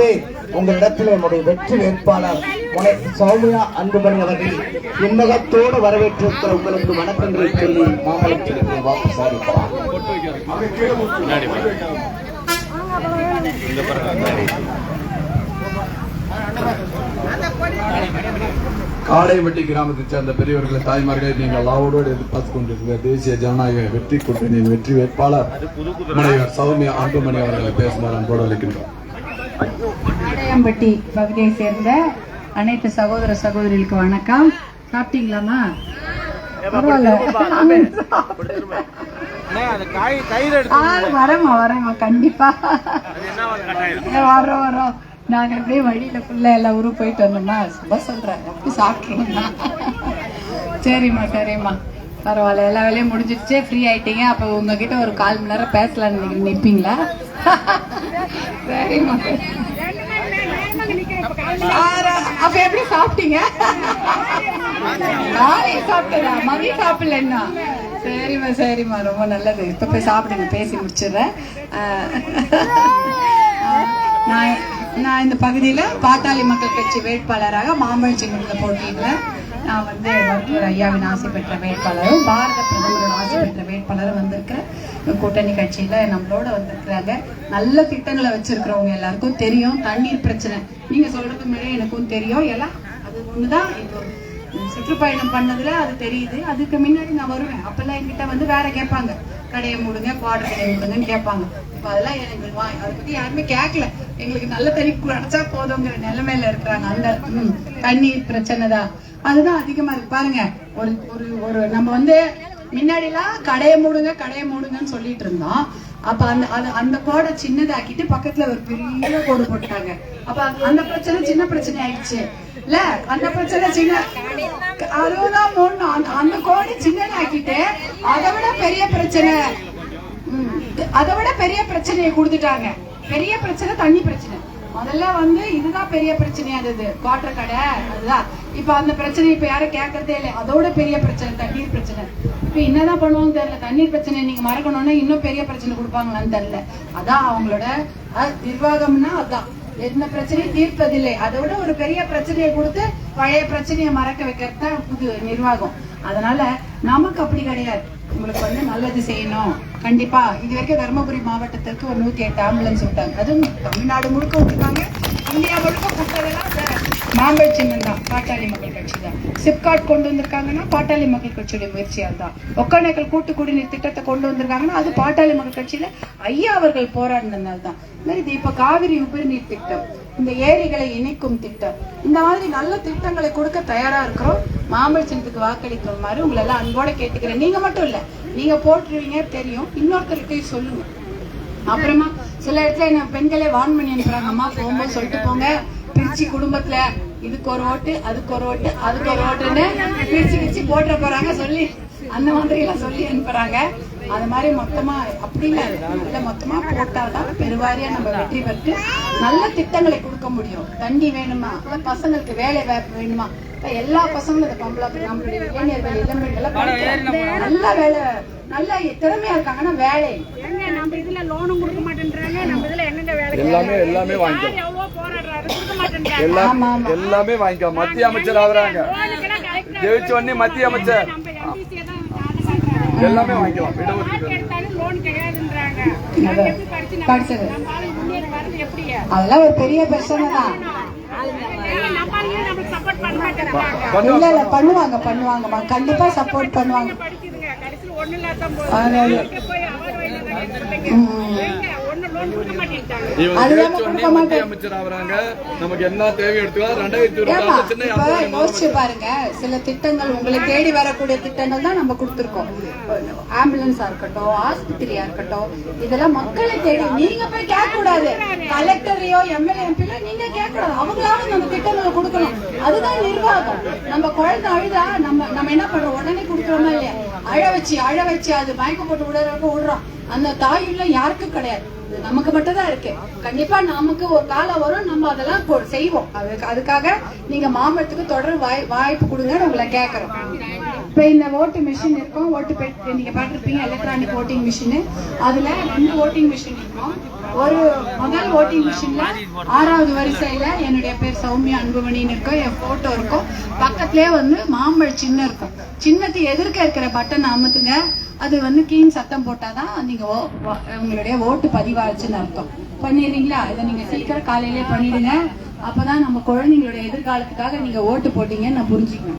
முன்பே உங்களிடத்தில் என்னுடைய வெற்றி வேட்பாளர் முனை சௌமியா அன்புமணி அவர்கள் இன்மகத்தோடு வரவேற்றிருக்கிற உங்களுக்கு வணக்கங்களை சொல்லி மாமல்லத்திற்கு வாக்கு காடைவெட்டி கிராமத்தைச் சேர்ந்த பெரியவர்களை தாய்மார்களை நீங்கள் லாவோடு எதிர்பார்த்துக் கொண்டிருக்கிற தேசிய ஜனநாயக வெற்றி கூட்டணியின் வெற்றி வேட்பாளர் முனைவர் சௌமியா அன்புமணி அவர்களை பேசுமாறு அன்போடு அளிக்கின்றோம் அடையம்பட்டி பகுதியை சேர்ந்த அனைத்து சகோதர சகோதரிகளுக்கு வணக்கம். சாப்பிட்டீங்களாமா வரேம்மா வரேம்மா கண்டிப்பா. வரோம் வரோம். நாங்க அப்படியே வழியில ஃபுல்லா எல்லா ஊரும் போயிட்டு வந்தோம்மா. சும்மா சொல்றேன் அப்படி சரிம்மா சரிம்மா. பரவாயில்ல எல்லா வேலையும் முடிஞ்சிடுச்சு ஃப்ரீ ஆயிட்டீங்க. அப்ப உங்ககிட்ட ஒரு கால் மணி நேரம் பேசலாம்னு நிற்பீங்களா நிப்பீங்களா? சரிம்மா அப்ப எப்படி சாப்பிட்டீங்க? காலை சாப்பிட்டதா மதியம் சாப்பிடல என்ன? சரிம்மா சரிம்மா. ரொம்ப நல்லது. இப்ப போய் சாப்பிடுங்க பேசி முடிச்சிடுறேன். நான் நான் இந்த பகுதியில பாட்டாளி மக்கள் கட்சி வேட்பாளராக மாம்பழச்சிங்கத்தில் போட்டியிடுறேன். நான் வந்து மருத்துவர் ஐயாவின் ஆசை பெற்ற வேட்பாளரும் பாரத பிரதமரோட ஆசை பெற்ற வேட்பாளரும் வந்திருக்கிறேன். கூட்டணி கட்சியில நம்மளோட வந்திருக்கிறாங்க. நல்ல திட்டங்களை வச்சிருக்கிறவங்க எல்லாருக்கும் தெரியும். தண்ணீர் பிரச்சனை. நீங்க சொல்றது முன்னாடி எனக்கும் தெரியும். எல்லாம் அது ஒண்ணுதான். இப்போ சுற்றுப்பயணம் பண்ணதுல அது தெரியுது. அதுக்கு முன்னாடி நான் வருவேன். அப்பெல்லாம் என்கிட்ட வந்து வேற கேட்பாங்க. கடையை மூடுங்க குவார்டர் கடையை மூடுங்கன்னு கேட்பாங்க. இப்போ அதெல்லாம் எனக்கு வா- அதை பத்தி யாருமே கேட்கல. எங்களுக்கு நல்ல தண்ணி குறைச்சா போதுங்கிற நிலைமையில இருக்கிறாங்க. அந்த ம், தண்ணீர் பிரச்சனை தான் அதுதான் அதிகமா இருக்கு. பாருங்க ஒரு ஒரு ஒரு நம்ம வந்து முன்னாடிலாம் கடையை மூடுங்க கடையை மூடுங்கன்னு சொல்லிட்டு இருந்தோம். அப்ப அந்த அது அந்த கோடை சின்னதாக்கிட்டு பக்கத்துல ஒரு பெரிய கோடு போட்டாங்க அப்ப அந்த- அந்த பிரச்சனை சின்ன பிரச்சனை ஆயிடுச்சு. இல்ல அந்த பிரச்சனை சின்ன அதுதான் மூணு அந்த- அந்த கோடு சின்னதாக்கிட்டு அதை விட பெரிய பிரச்சனை அதை விட பெரிய பிரச்சனையை கொடுத்துட்டாங்க. பெரிய பிரச்சனை தண்ணி பிரச்சனை. முதல்ல வந்து இதுதான் பெரிய பிரச்சனையா இருந்தது குவாட்டர் கடை அதுதான். இப்ப அந்த பிரச்சனை இப்ப யாரும் கேட்கறதே இல்லை. அதோட பெரிய பிரச்சனை தண்ணீர் பிரச்சனை. இப்ப என்னதான் பண்ணுவாங்க தெரியல. தண்ணீர் பிரச்சனை நீங்க மறக்கணும்னா இன்னும் பெரிய பிரச்சனை கொடுப்பாங்களான்னு தெரியல. அதான் அவங்களோட நிர்வாகம்னா அதான். எந்த பிரச்சனையும் தீர்ப்பதில்லை. அதை விட ஒரு பெரிய பிரச்சனையை கொடுத்து பழைய பிரச்சனையை மறக்க வைக்கிறது தான் புது நிர்வாகம். அதனால நமக்கு அப்படி கிடையாது. உங்களுக்கு வந்து நல்லது செய்யணும். கண்டிப்பா. இது வரைக்கும் தருமபுரி மாவட்டத்திற்கு ஒரு நூத்தி எட்டு ஆம்புலன்ஸ் விட்டாங்க. அதுவும் தமிழ்நாடு முழுக்க விட்டுருக்காங்க. இந்தியா முழுக்க கொடுத்ததெல்லாம் மாம்பழ சின்னம் தான் பாட்டாளி மக்கள் கட்சி தான் சிப்காட் கொண்டு வந்திருக்காங்கன்னா பாட்டாளி மக்கள் கட்சியுடைய முயற்சியால் தான். ஒக்கானேக்கல் கூட்டு குடிநீர் திட்டத்தை கொண்டு வந்திருக்காங்கன்னா அது பாட்டாளி மக்கள் கட்சியில ஐயா அவர்கள் போராடினதுனால தான். இது இப்ப காவிரி உபரிநீர் திட்டம் இந்த ஏரிகளை இணைக்கும் திட்டம் இந்த மாதிரி நல்ல திட்டங்களை கொடுக்க தயாரா இருக்கிறோம். மாம்பழ சின்னத்துக்கு மாதிரி உங்களை எல்லாம் அன்போட கேட்டுக்கிறேன். நீங்க மட்டும் இல்ல நீங்க போட்டுருவீங்க தெரியும். இன்னொருத்தர்கிட்டயும் சொல்லுங்க. அப்புறமா சில இடத்துல என்ன பெண்களே வான் பண்ணி அனுப்புறாங்க. அம்மா போகும்போது சொல்லிட்டு போங்க. பிரிச்சு குடும்பத்துல இதுக்கு ஒரு ஓட்டு அதுக்கு ஒரு ஓட்டு அதுக்கு ஒரு ஓட்டுன்னு பிரிச்சு பிரிச்சு போட்டுற போறாங்க. சொல்லி அந்த மாதிரி எல்லாம் சொல்லி அனுப்புறாங்க. அது மாதிரி மொத்தமா அப்படி இல்ல. மொத்தமா போட்டாதான் பெருவாரியா நம்ம வெற்றி பெற்று நல்ல திட்டங்களை கொடுக்க முடியும். தண்ணி வேணுமா? இல்ல பசங்களுக்கு வேலை வாய்ப்பு வேணுமா? இப்ப எல்லா பசங்களும் இந்த பொம்பளை நம்மளுடைய இளைஞர்கள் இளம்பெண்கள். நல்ல வேலை நல்ல திறமையா இருக்காங்கன்னா வேலை. நம்ம இதுல லோனும் கொடுக்க மாட்டேன்றாங்க. நம்ம இதுல எங்கெங்க வேலை எல்லாமே எல்லாமே வாங்கிக்கலாம் யார் எவ்வளவு போராடுறாரு கொடுக்க மாட்டேன்றாங்க எல்லாம். எல்லாமே வாங்கிக்கலாம் மத்திய அமைச்சர் ஆகுறாங்க. ஜெயிச்ச உடனே மத்திய அமைச்சர். எல்லாமே வாங்கிக்கலாம் அதெல்லாம் ஒரு பெரிய பிரச்சனை தான். இல்ல இல்ல பண்ணுவாங்க பண்ணுவாங்கம்மா கண்டிப்பா சப்போர்ட் பண்ணுவாங்க. யோசிச்சு பாருங்க. சில திட்டங்கள் உங்களை தேடி வரக்கூடிய திட்டங்கள் தான் நம்ம கொடுத்துருக்கோம். ஆம்புலன்ஸா இருக்கட்டும் ஆஸ்பத்திரியா இருக்கட்டும் இதெல்லாம் மக்களை தேடி நீங்க போய் கேட்க கூடாது கலெக்டரையோ எம்எல்ஏ எம்பியோ நீங்க கேட்க கூடாது அவங்களாவது நம்ம திட்டங்களை கொடுக்கணும் அதுதான் நிர்வாகம். நம்ம குழந்தை அழுதா நம்ம நம்ம என்ன பண்றோம்? உடனே கொடுக்குறோமா இல்லையா? அழ வச்சு அழ வச்சு அது மயக்க போட்டு விடுறவங்க விடுறோம். அந்த தாயுள்ள யாருக்கும் கிடையாது. நமக்கு மட்டும் தான் இருக்கு. கண்டிப்பா நமக்கு ஒரு காலம் வரும். நம்ம அதெல்லாம் செய்வோம். அதுக்காக நீங்க மாம்பழத்துக்கு தொடர் வாய் வாய்ப்பு கொடுங்கன்னு உங்களை கேக்குறோம். இப்போ இந்த ஓட்டு மிஷின் இருக்கும். ஓட்டு பெட் நீங்கள் பார்த்துருப்பீங்க எலக்ட்ரானிக் ஓட்டிங் மிஷின் அதில் ரெண்டு ஓட்டிங் மிஷின் இருக்கும். ஒரு முதல் ஓட்டிங் மிஷினில் ஆறாவது வரிசையில் என்னுடைய பேர் சௌமியா அன்புமணின்னு இருக்கும். என் ஃபோட்டோ இருக்கும். பக்கத்துலேயே வந்து மாம்பழ சின்னம் இருக்கும். சின்னத்தை எதிர்க்க இருக்கிற பட்டன் அமுத்துங்க. அது வந்து கீழ் சத்தம் போட்டாதான் நீங்கள் ஓ- உங்களுடைய ஓட்டு பதிவாச்சுன்னு அர்த்தம். பண்ணிடுறீங்களா? இதை நீங்கள் சீக்கிரம் காலையிலே பண்ணிடுங்க. அப்பதான் நம்ம குழந்தைங்களுடைய எதிர்காலத்துக்காக நீங்கள் ஓட்டு போட்டீங்கன்னு நான் புரிஞ்சுக்கணும்.